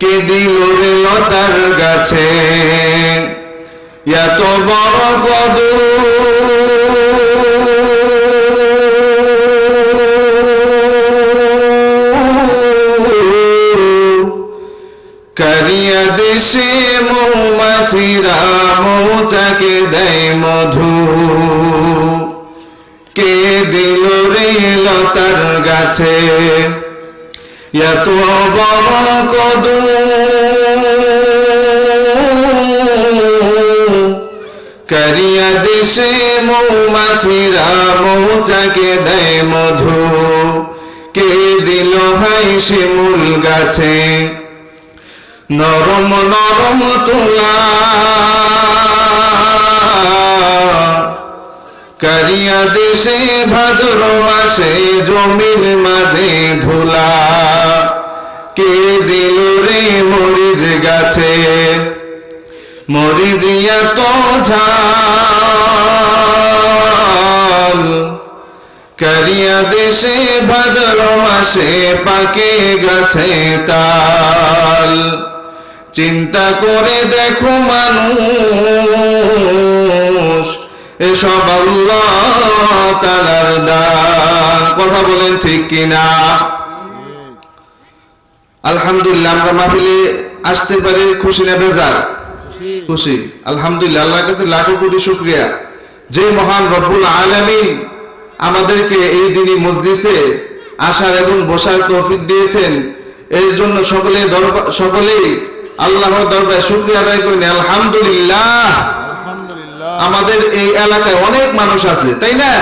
কে দিল লতার গাছে? এত বড় কদর কারিয়া দেশে মৌমাছিরা মৌচাকে দেয় মধু। কে দিল রে লতার গাছে? কারিয়া দেশে মৌমাছিরা মৌচাকে দেয় মধু। কে দিল হাই শিমুল গাছে? নরম নরম তুলা। কারিয়া দেশে ভাদ্র মাসে, জমির মাঝে ধুলা। কে দিল রে মরিচ গাছে? মরিজিয়া তো ঝাল। কারিয়া দেশে ভাদ্র মাসে পাকে গাছে তাল। চিন্তা করে দেখো মানুষ এসব আল্লাহ তালার দান কথা বলেন ঠিক কিনা? আলহামদুলিল্লাহ আমরা মাহফিলে আসতে পারি খুশি না বেজার? খুশি। আলহামদুলিল্লাহ আল্লাহর কাছে লাখো কোটি শুক্রিয়া। যে মহান রব্বুল আলামিন আমাদেরকে এই দিনই মসজিদে আসার এবং বসার তৌফিক দিয়েছেন এর জন্য সকলে সকলেই আল্লাহর দরবারে শুক্রিয়া আদায় করেন। আলহামদুলিল্লাহ। আমাদের এই এলাকায় অনেক মানুষ আছে, তাই না?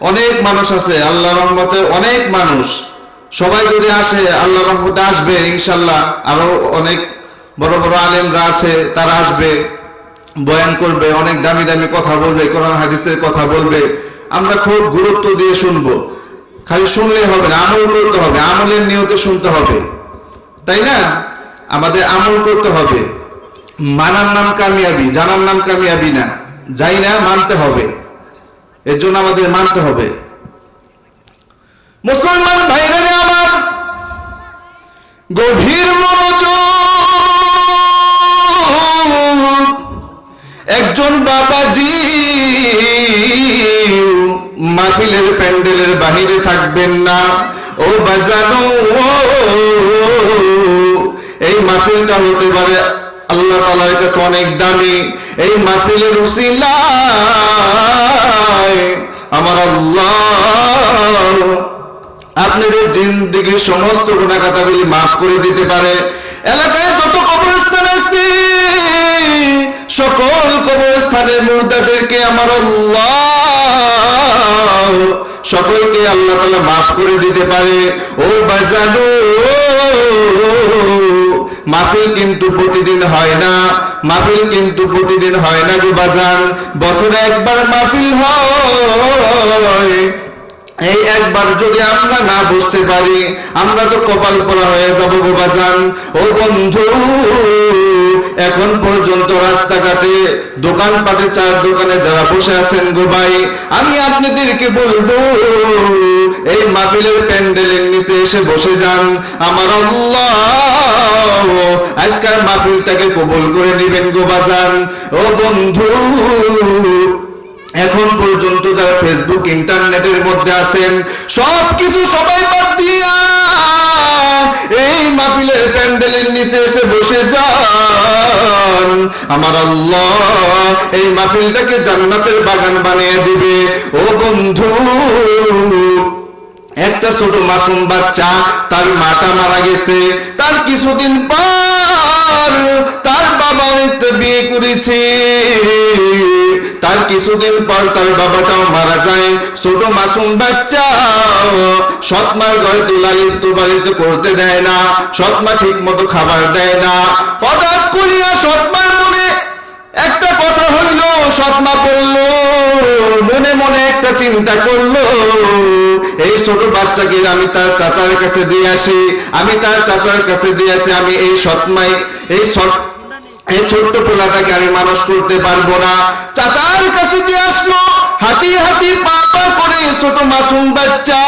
অনেক মানুষ আছে, আল্লাহ রহমতে অনেক মানুষ। সবাই যদি আসে, আল্লাহ রহমতে আসবে, ইনশাল্লাহ। আরও অনেক বড় বড় আলেমরা আছে, তারা আসবে, বয়ান করবে, অনেক দামি দামি কথা বলবে, কোরআন হাদিসের কথা বলবে। আমরা খুব গুরুত্ব দিয়ে শুনব। খালি শুনলে হবে না, আমল করতে হবে, আমলের নিয়তে শুনতে হবে। তাই না? আমাদের আমল করতে হবে। মানার নাম কামিয়াবি, জানার নাম কামিয়াবি না। যাই না, মানতে হবে। এর জন্য আমাদের মানতে হবে। মুসলমান ভাইরা আমার গভীর মনোযোগ। একজন বাবাজি মাহফিলের প্যান্ডেলের বাহিরে থাকবেন না। ও বাজানো, এই মাহফিলটা হতে পারে আল্লাহ তালার কাছে অনেক দামি। এই মাহফিলের উসিলায় আমার আল্লাহ আপনাদের জিন্দিগির সমস্ত গুণাগাতাগুলি মাফ করে দিতে পারে। এলাকায় যত কবরস্থান আছে, সকল কবরস্থানের মুর্দাদেরকে আমার আল্লাহ সকলকে আল্লাহ তালা মাফ করে দিতে পারে। ও বাজানো মাহফিল কিন্তু প্রতিদিন হয় না, মাহফিল কিন্তু প্রতিদিন হয় না গো বাজান। বছরে একবার মাহফিল হয়। এই একবার যদি আমরা না বুঝতে পারি, আমরা তো কপাল পরা হয়ে যাব গো বাজান। ও বন্ধু এখন পর্যন্ত রাস্তাঘাটে, দোকানপাটে, চার দোকানে যারা বসে আছেন গো ভাই, আমি আপনাদেরকে বলব, এই মাহফিলের প্যান্ডেলের নিচে এসে বসে যান। আমার আল্লাহ আজকাল মাহফিলটাকে কবুল করে নেবেন গো বাজান। ও বন্ধু এখন পর্যন্ত যারা ফেসবুক ইন্টারনেটের মধ্যে আছেন সব কিছু সবাই বাদ দিয়া এই মাহফিলের প্যান্ডেলের নিচে এসে বসে যান। আমার আল্লাহ এই মাহফিলটাকে জান্নাতের বাগান বানিয়ে দিবে। ও বন্ধু, একটা ছোট মাসুম বাচ্চা, তার মাটা মারা গেছে। তার কিছুদিন পর তার বাবা একটা বিয়ে করেছে। তার কিছুদিন পর তার বাবাটাও মারা যায়। ছোট মাসুম বাচ্চা সৎমার ঘরে তুলালির তুবালিতে করতে দেয় না, সৎমা ঠিক মতো খাবার দেয় না। হঠাৎ করিয়া সৎমার মনে একটা কথা হইল, সৎমা পড়ল মনে মনে একটা চিন্তা করল, এই ছোট বাচ্চাকে আমি তার চাচার কাছে দিয়ে আসি, আমি তার চাচার কাছে দিয়ে আসি, আমি এই সৎমাই, এই সৎ এই ছোট্ট পোলাটাকে আমি মানুষ করতে পারব না। চাচার কাছে দিয়ে আসলো, হাঁটি হাঁটি পা পা করে ছোট মাসুম বাচ্চা।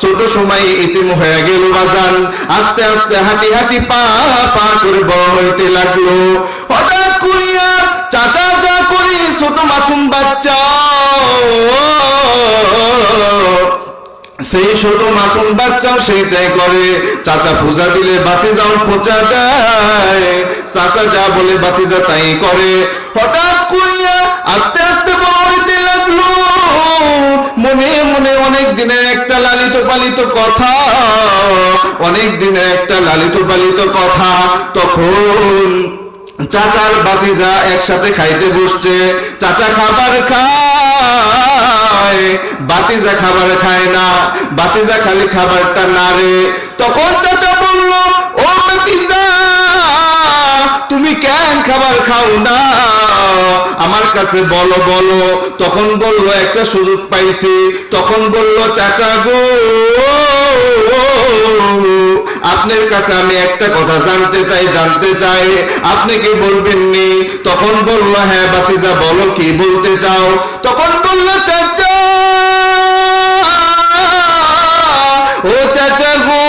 ছোট সময় ইতিম হয়ে গেল বাজান। আস্তে আস্তে হাঁটি হাঁটি পা পা করে বড় হইতে লাগল। হঠাৎ করিয়া চাচা যা করে ছোট মাসুম বাচ্চা। সেই ছোট মাসুম বাচ্চাও সেইটাই করে। চাচা পূজা দিলে বাতি যাও পূজা দেয় চাচা যা বলে বাতি যা তাই করে। হঠাৎ করিয়া আস্তে আস্তে বড় লাগল। মনে মনে অনেক দিনের একটা লালিত পালিত কথা। অনেক দিনের একটা লালিত পালিত কথা। তখন চাচার বাতিজা একসাথে খাইতে বসছে। চাচা খাবার খায়। বাতিজা খাবার খায় না, বাতিজা খালি খাবারটা না রে। তখন চাচা বলল, ও বাতিজা, তুমি কেন খাবার খাও না? আমার কাছে বলো বলো। তখন বলল, একটা সুযোগ পাইছি। তখন বলল, চাচা গো, আপনার কাছে আমি একটা কথা জানতে চাই জানতে চাই। আপনি কি বলবেন নি তখন বলল হ্যাঁ বাতিজা, বলো কি বলতে চাও? তখন বলল, চাচা, ও চাচা গো,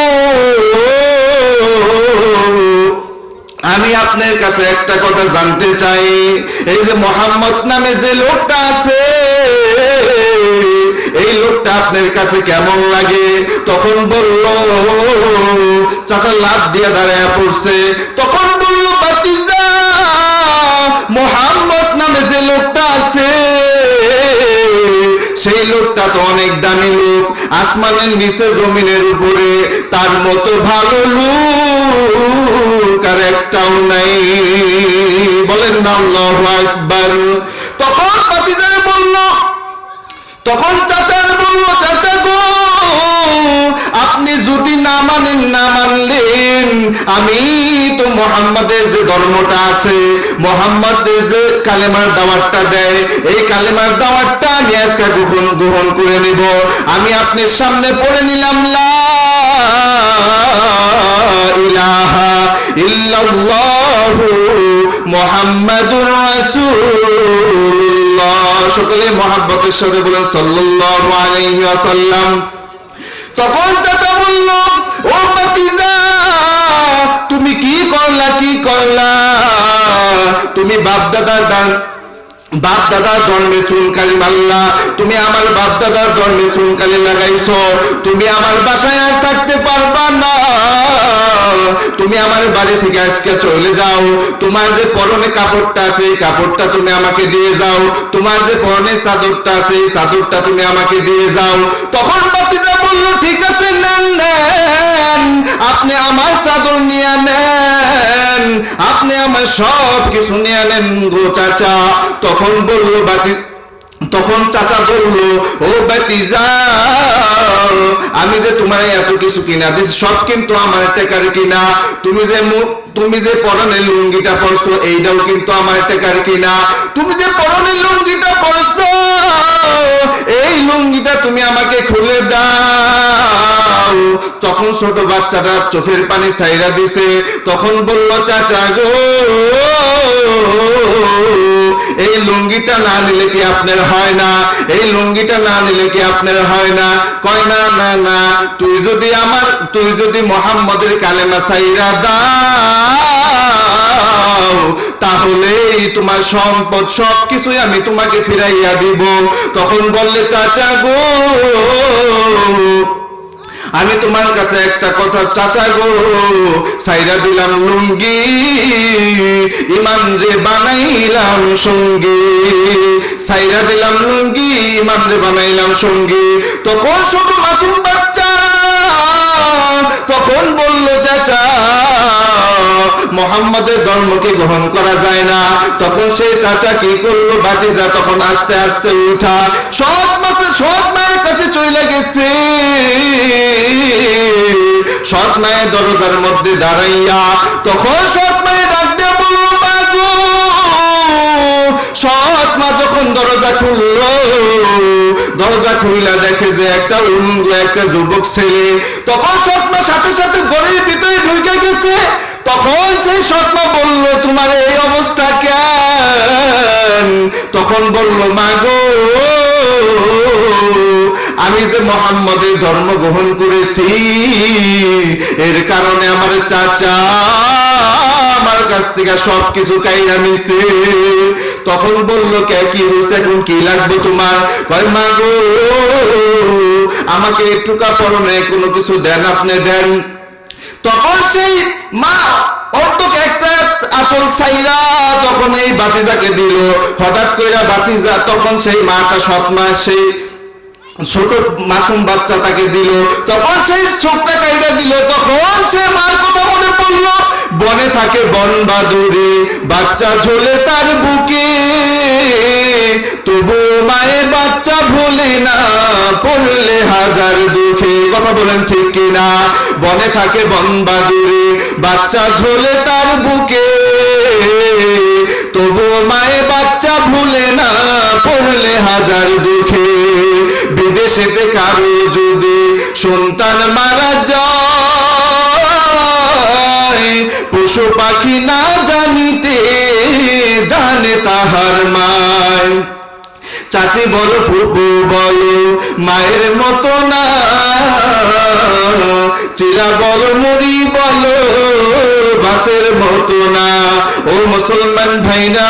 আমি আপনার কাছে একটা কথা জানতে চাই। এই যে মোহাম্মদ নামে যে লোকটা আছে, এই লোকটা আপনার কাছে কেমন লাগে? তখন বলল, চাচা লাভ দিয়ে দাঁড়ায় পড়ছে। তখন বলল বাতিজা মোহাম্মদ নামে যে লোকটা আছে সেই লোকটা তো অনেক দামি লোক। আসমানের নিচে জমিনের উপরে তার মতো ভালো লোক আর একটাও নাই। বলেন না আল্লাহু আকবার। তখন পাতিজার বলল, তখন চাচার বলল, চাচা গো আপনি যদি না মানেন, না মানলেন। আমি তো মোহাম্মদের যে ধর্মটা আছে, মোহাম্মদের যে কালেমার দাওয়াতটা দেয়, এই কালেমার দাওয়াতটা আমি আজকে গ্রহণ গ্রহণ করে নিব। আমি আপনার সামনে পড়ে নিলাম, লা ইলাহা ইল্লাল্লাহু মুহাম্মাদুর রাসূলুল্লাহ। সকলে মহাব্বতের সাথে বলেন, সাল্লাল্লাহু আলাইহি ওয়াসাল্লাম। তখন চাচা বলল, ও তুমি কি করলা কি করলা? তুমি বাপ দাদার দান বাপ দাদার দণ্ডে চুনকালি মারলা। তুমি আমার বাপ দাদার দণ্ডে চুনকালি লাগাইছো। তুমি আমার বাসায় আর থাকতে পারবা না। তুমি আমার বাড়ি থেকে আজকে চলে যাও। তোমার যে পরনে কাপড়টা আছে, এই কাপড়টা তুমি আমাকে দিয়ে যাও। তোমার যে পরনে চাদরটা আছে, এই চাদরটা তুমি আমাকে দিয়ে যাও। তখন বাতিজা বলল, ঠিক আছে, নেন নেন। আপনি আমার চাদর নিয়ে নেন। আপনি আমার সব কিছু নিয়ে নেন গো চাচা। তখন বলল, বাতি তখন চাচা বলল, ও আমি যে তোমার এত কিছু কিনা দিস সব কিন্তু আমার টেকার কিনা। তুমি যে তুমি যে পরনের লুঙ্গিটা পরছো, এইটাও কিন্তু আমার টেকার কিনা। তুমি যে পরনের লুঙ্গিটা পড়ছো এই লুঙ্গিটা তুমি আমাকে খুলে দাও। তখন ছোট বাচ্চাটা চোখের পানি ছাইরা দিছে। তখন বলল, চাচা গো, এই লুঙ্গিটা না নিলে কি আপনার হয় না? এই লুঙ্গিটা না নিলে কি আপনার হয় না? কয়, না না না, তুই যদি আমার, তুই যদি মোহাম্মদের কালেমা সাইরা দাও, তাহলেই তোমার সম্পদ সব কিছুই আমি তোমাকে ফিরাইয়া দিব। তখন বললে, চাচা গো আমি তোমার কাছে একটা কথা চাচা গো সাইরা দিলাম লুঙ্গি ইমান রে বানাইলাম সঙ্গী। সাইরা দিলাম লুঙ্গি ইমান রে বানাইলাম সঙ্গী। তখন ছোট মাসুম বাচ্চা, তখন বলল, চাচা, মোহাম্মদের ধর্মকে গ্রহণ করা যায় না। তখন সে চাচা কি করল? বাতিজা তখন আস্তে আস্তে উঠা। সব মাসে সৎ মায়ের কাছে চলে গেছে। সৎ মায়ের দরজার মধ্যে দাঁড়াইয়া তখন সৎ মায়ের ডাক বলল "মা গো, সৎ মা যখন দরজা খুললো দরজা খুইলা দেখে যে একটা উলঙ্গ একটা যুবক ছেলে তখন সৎমা সাথে সাথে ঘরের ভিতরে ঢুকে গেছে। তখন সেই সৎমা বলল তোমার এই অবস্থা কেন? তখন বলল মা গো আমি যে মোহাম্মদের ধর্ম গ্রহণ করেছি, এর কারণে আমার চাচা আমার কাছ থেকে সবকিছু কাইরা নিছে। তখন বলল, কে কি হয়েছে এখন কি লাগবে তোমার? কয়, মা গো, আমাকে একটু কাপড় কোনো কিছু দেন, আপনি দেন। তখন সেই মা অর্ধক একটা আচল ছাইরা তখন এই বাতিজাকে দিল। হঠাৎ করে বাতিজা তখন সেই মাটা সৎ মা, সেই ছোট মাসুম বাচ্চা তাকে দিল, তখন সেই চোখটা কাইটা দিল, তখন সে মার কথা মনে পড়ল। বনে থাকে বন বাদুরে বাচ্চা ঝোলে তার বুকে। তবু মায়ের বাচ্চা ভোলে না, পড়লে হাজার দুঃখে। কথা বলেন ঠিক কিনা? বনে থাকে বন বাদুরে বাচ্চা ঝোলে তার বুকে। তবু মায়ের বাচ্চা ভুলে না, পড়লে হাজার দুঃখে। বিদেশেতে কারও যদি সন্তান মারা যায়, পশু পাখি না জানিতে জানে তাহার মায়। চাচি বলো ফুপু বলো, মায়ের মতো না। চিরা বলো, মুড়ি বলো ভাতের মতো না। ও মুসলমান ভাইরা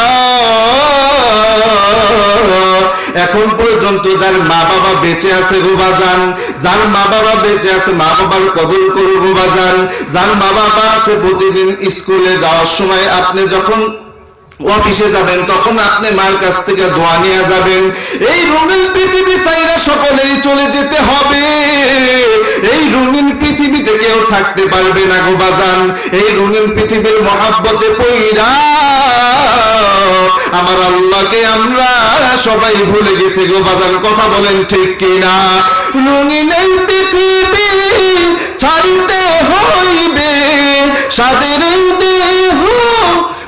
এখন পর্যন্ত যার মা বাবা বেঁচে আছে গো বাজান, যার মা বাবা বেঁচে আছে মা বাবার কবল করো গো বাজান। যার মা বাবা আছে প্রতিদিন স্কুলে যাওয়ার সময় আপনি যখন অফিসে যাবেন, তখন আপনি মার কাছ থেকে দোয়া নিয়ে যাবেন। এই রঙিন পৃথিবী চাইরা সকলেরই চলে যেতে হবে। এই রঙিন পৃথিবীতে কেউ থাকতে পারবে না গো বাজান। এই রঙিন পৃথিবীর মহাব্বতে পইরা আমার আল্লাহকে আমরা সবাই ভুলে গেছি গো বাজান। কথা বলেন ঠিক কিনা? রঙিন পৃথিবী ছাড়িতে হইবে সাদের দেহ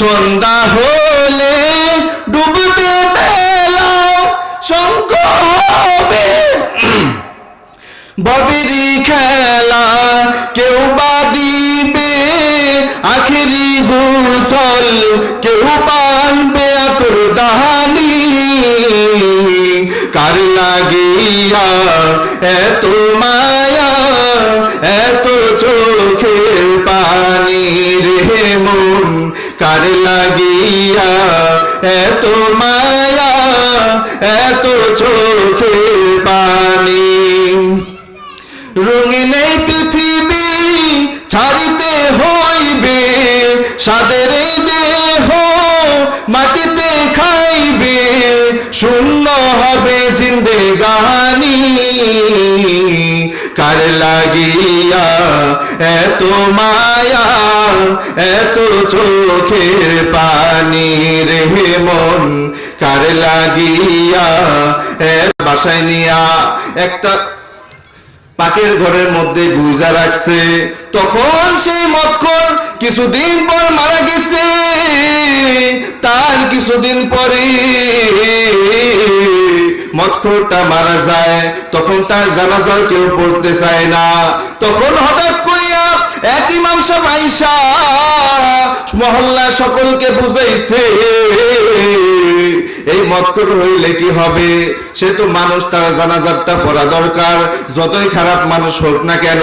সন্ধ্যা হলে ডুববে বেলা সঙ্গ হবে। ববেরি খেলা কেউ বা দিবে, আখেরি গোসল কেউ পানবে আতর দাহানি। কার লাগিয়া এত মায়া কার লাগিয়া, এত মায়া, এত চোখের পানি। রঙিন পৃথিবী ছাড়িতে হইবে সাদের দেহ মাটিতে খাইবে, শূন্য হবে জিন্দেগানি কার লাগিয়া এত মায়া, এত চোখের পানি রে মন। কার লাগিয়া বাসায় নিয়া একটা পাকের ঘরের মধ্যে গুজা রাখছে। তখন সেই মক্ষর কিছুদিন পর মারা গেছে। তার কিছুদিন পরে মৎখরটা মারা যায়, তখন তার জানাজার কেউ পড়তে চায় না। তখন হঠাৎ করিয়া এক ইমাম সাহেব আইসা মহল্লা সকলকে বুঝাইছে, এই মৎকর হইলে কি হবে? সে তো মানুষ, তার জানাজারটা পড়া দরকার। যতই খারাপ মানুষ হোক না কেন।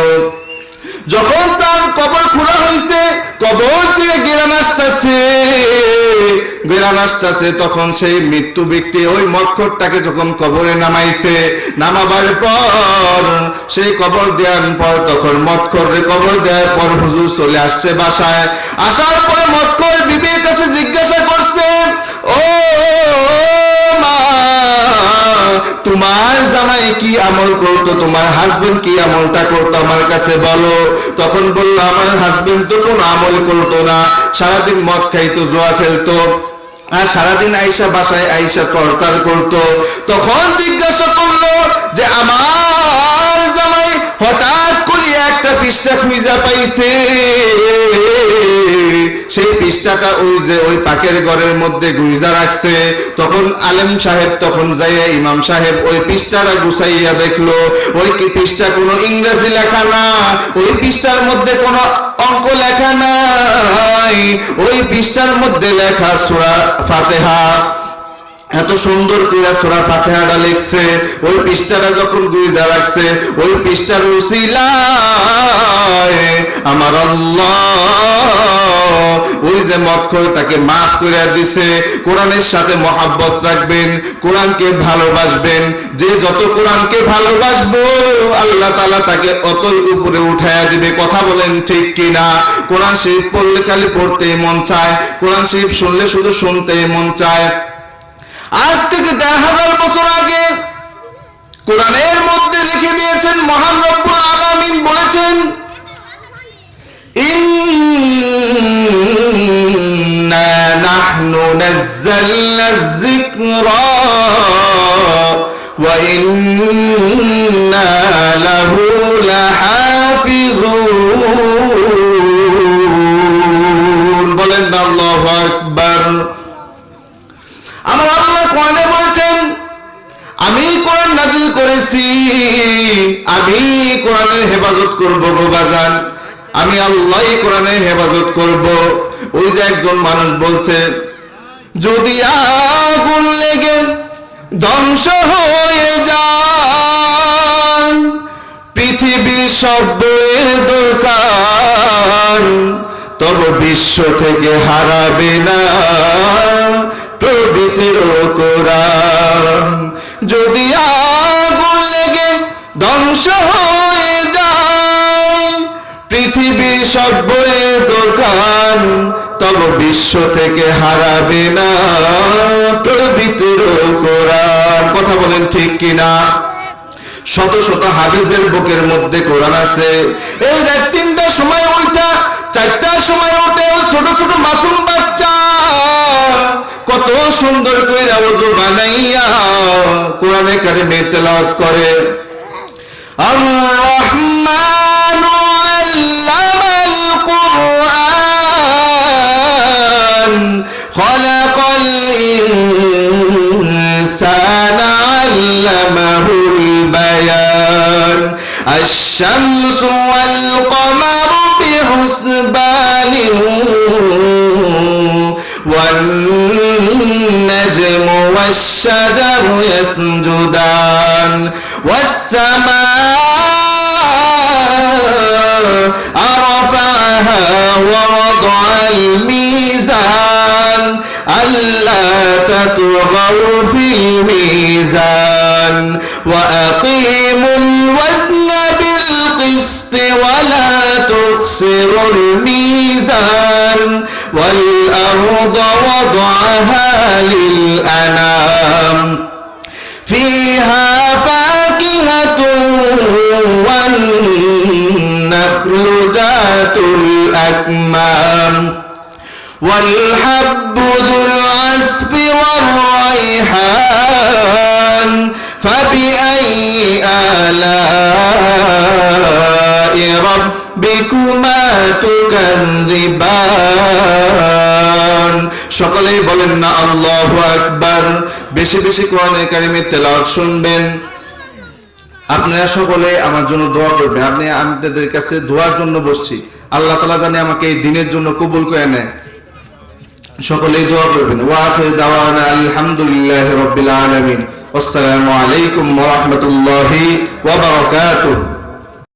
যখন তার কবর খোলা হয়েছে কবর থেকে গেরান আসতেছে। গেরান আসতেছে, তখন সেই মৃত্যু ব্যক্তি ওই মৎখরটাকে যখন কবরে নামাইছে, নামাবার পর সেই কবর দেওয়ার পর তখন মৎখরে কবর দেওয়ার পর হুজুর চলে আসছে বাসায়। আসার পরে মৎখর বিবির কাছে জিজ্ঞাসা করছে, ও তোমার জামাই কি আমল করতো, তোমার হাজবেন্ড কি আমলটা করতো আমার কাছে বলো। তখন বলল, আমার হাজবেন্ড তো কোনো আমল করতো না। সারাদিন মদ খাইতো, জোয়া খেলতো আর সারাদিন আইসা বাসায় আইসা টর্চার করত। তখন জিজ্ঞাসা করল যে, আমার জামাই হঠাৎ করে একটা পৃষ্ঠা খুঁজা পাইছে। সেই পৃষ্ঠাটা ওই যে ওই পাকের ঘরের মধ্যে গুইজা রাখছে, তখন আলেম সাহেব তখন যাইয়া ইমাম সাহেব ওই পৃষ্ঠাটা গুছাইয়া দেখল, ওই পৃষ্ঠা কোনো ইংরেজি লেখা না, ওই পৃষ্ঠার মধ্যে কোনো অঙ্ক লেখা নাই, ওই পৃষ্ঠার মধ্যে লেখা সুরা ফাতিহা। এত সুন্দর করে সূরা ফাতিহাটা লিখছে, ওই পৃষ্ঠাটা যখন গুইজা রাখছে ওই পৃষ্ঠার উসিলায় আমার আল্লাহ ওই যে মত তাকে মাফ করে দিছে। কোরআনের সাথে মহাব্বত রাখবেন, কোরআনকে ভালোবাসবেন। যে যত কোরআনকে ভালোবাসবো, আল্লাহ তালা তাকে অতই উপরে উঠায়া দিবে। কথা বলেন ঠিক কিনা? কোরআন শরীফ পড়লে খালি পড়তে মন চায়, কোরআন শরীফ শুনলে শুধু শুনতে মন চায়। আজ থেকে দেড় হাজার বছর আগে কোরআনের মধ্যে লিখে দিয়েছেন, মহান রব্বুল আলামিন বলেছেন, ইন্না আমি আল্লাহই কোরআনের হেফাজত করব। ওই যে একজন মানুষ বলছে, যদি আগুন লেগে ধ্বংস হয়ে যায়, পৃথিবীর সব দোকান তব বিশ্ব থেকে হারাবে না প্রভৃতির কোরআন। যদি আগুন সব বইয়ের দোকান তব বিশ্ব থেকে হারাবে না প্রভৃতির কোরআন। কথা বলেন ঠিক কিনা? শত শত হাফিজের বুকের মধ্যে কোরআন আছে। এই রাত তিনটার সময় উঠা, চারটার সময় উঠে ছোট ছোট মাসুম বাচ্চা কত সুন্দর করে ওযু বানাইয়া কোরআনে কারিমে তেলাওয়াত করে। আর রহমান الشمس والقمر بحسبان والنجم والشجر يسجدان والسماء رفعها ووضع الميزان ألا تطغوا في الميزان وأقيموا تخسروا الميزان والأرض وضعها للأنام فيها فاكهة والنخل ذات الأكمام والحب ذو العصف والريحان বলেন না, আল্লাহু আকবার। বেশি বেশি কোরআনে কারিমের তেলাওয়াত শুনবেন। আপনারা সকলে আমার জন্য দোয়া করবেন। আপনি আমাদের কাছে দোয়ার জন্য বসছি। আল্লাহ তালা জানে আমাকে এই দিনের জন্য কবুল করে নেয়। সকলেই দোয়া করবেন। ওয়াফির দাওয়ানা আলহামদুলিল্লাহ রাব্বিল আলামিন। আসসালামু আলাইকুম ওয়া রাহমাতুল্লাহি ওয়া বারাকাতুহু।